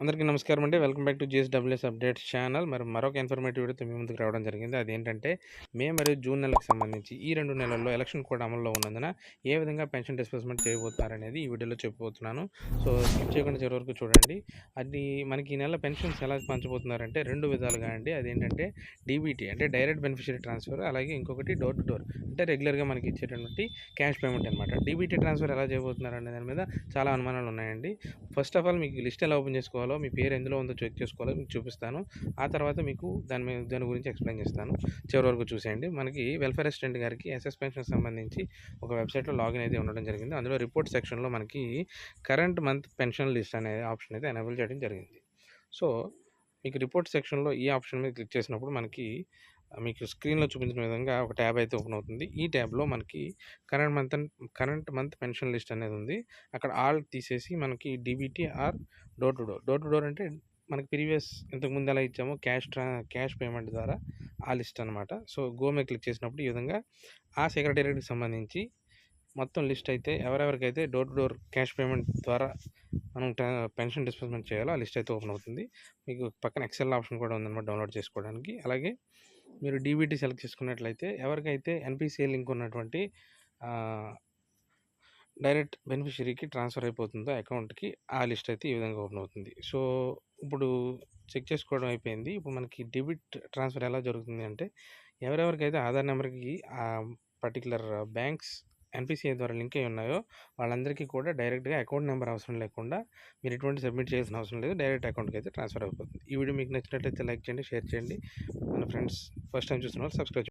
అందరికీ నమస్కారం అండి. Welcome back to GSWS updates channel. మరి మరొక ఇన్ఫర్మేటివ్ వీడియోతో మీ ముందుకు రావడం జరిగింది. అదేంటంటే మే మరియు జూన్ నెలకు సంబంధించి ఈ రెండు నెలల్లో ఎలక్షన్ కోడ్ అమల్లో ఉన్నందున ఏ విధంగా పెన్షన్ డిస్బర్స్మెంట్ చేయబోతున్నారనేది ఈ వీడియోలో చెప్పబోతున్నాను. సో స్కిప్ చేయకుండా చివరి వరకు చూడండి. అది మనకి ఈ నెల పెన్షన్స్ ఎలా పంచబోతున్నారంటే రెండు విధాలుగా అండి. అదేంటంటే డీబీటీ అంటే డైరెక్ట్ బెనిఫిషరీ ట్రాన్స్ఫర్ అలాగే ఇంకొకటి డోర్ టు డోర్ అంటే రెగ్యులర్గా మనకి ఇచ్చేటటువంటి క్యాష్ పేమెంట్ అనమాట డీబీటీ ట్రాన్స్ఫర్ ఎలా చేయబోతున్నారు అనే దాని మీద చాలా అనుమానాలు ఉన్నాయండి. ఫస్ట్ ఆఫ్ ఆల్ మీకు లిస్ట్ ఎలా ఓపెన్ చేసుకోవాలి మీ పేరు ఎందులో ఉందో చెక్ చేసుకోవాలో మీకు చూపిస్తాను. ఆ తర్వాత మీకు దాని మీద దాని గురించి ఎక్స్ప్లెయిన్ చేస్తాను. చివరి వరకు చూసేయండి. మనకి వెల్ఫేర్ అసిస్టెంట్ గారికి ఎస్ఎస్ పెన్షన్ సంబంధించి ఒక వెబ్సైట్లో లాగిన్ అయితే ఉండడం జరిగింది. అందులో రిపోర్ట్ సెక్షన్లో మనకి కరెంట్ మంత్ పెన్షన్ లిస్ట్ అనే ఆప్షన్ అయితే ఎనేబుల్ చేయడం జరిగింది. సో మీకు రిపోర్ట్ సెక్షన్లో ఈ ఆప్షన్ మీద క్లిక్ చేసినప్పుడు మనకి మీకు స్క్రీన్లో చూపించిన విధంగా ఒక ట్యాబ్ అయితే ఓపెన్ అవుతుంది. ఈ ట్యాబ్లో మనకి current month current month pension list అనేది ఉంది. అక్కడ ఆల్ తీసేసి మనకి DBT or door to door. Door to door అంటే మనకి ప్రీవియస్ ఇంతకుముందు ఎలా ఇచ్చామో క్యాష్ ట్రా క్యాష్ పేమెంట్ ద్వారా ఆ లిస్ట్ అనమాట సో గో మీద క్లిక్ చేసినప్పుడు ఈ విధంగా ఆ సెక్రటేరియట్కి సంబంధించి మొత్తం లిస్ట్ అయితే ఎవరెవరికైతే door to door cash payment ద్వారా మనం పెన్షన్ డిస్బర్స్మెంట్ చేయాలో ఆ లిస్ట్ అయితే ఓపెన్ అవుతుంది. మీకు పక్కన ఎక్సెల్ ఆప్షన్ కూడా ఉందన్నమాట డౌన్లోడ్ చేసుకోవడానికి. అలాగే మీరు డీబీటీ సెలెక్ట్ చేసుకున్నట్లయితే ఎవరికైతే ఎన్పిసిఐ లింక్ ఉన్నటువంటి డైరెక్ట్ బెనిఫిషరీకి ట్రాన్స్ఫర్ అయిపోతుందో అకౌంట్కి ఆ లిస్ట్ అయితే ఈ విధంగా ఓపెన్ అవుతుంది. సో ఇప్పుడు చెక్ చేసుకోవడం అయిపోయింది. ఇప్పుడు మనకి డెబిట్ ట్రాన్స్ఫర్ ఎలా జరుగుతుంది అంటే ఎవరెవరికైతే ఆధార్ నెంబర్కి ఆ పర్టికులర్ బ్యాంక్స్ ఎన్పిసిఐ ద్వారా లింక్ అయి ఉన్నాయో వాళ్ళందరికీ కూడా డైరెక్ట్గా అకౌంట్ నెంబర్ అవసరం లేకుండా మీరు ఎటువంటి సబ్మిట్ చేయాల్సిన అవసరం లేదు. డైరెక్ట్ అకౌంట్కి అయితే ట్రాన్స్ఫర్ అయిపోతుంది. ఈ వీడియో మీకు నచ్చినట్లయితే లైక్ చేయండి షేర్ చేయండి. మన ఫ్రెండ్స్ ఫస్ట్ టైం చూస్తున్న వాళ్ళు సబ్స్క్రైబ్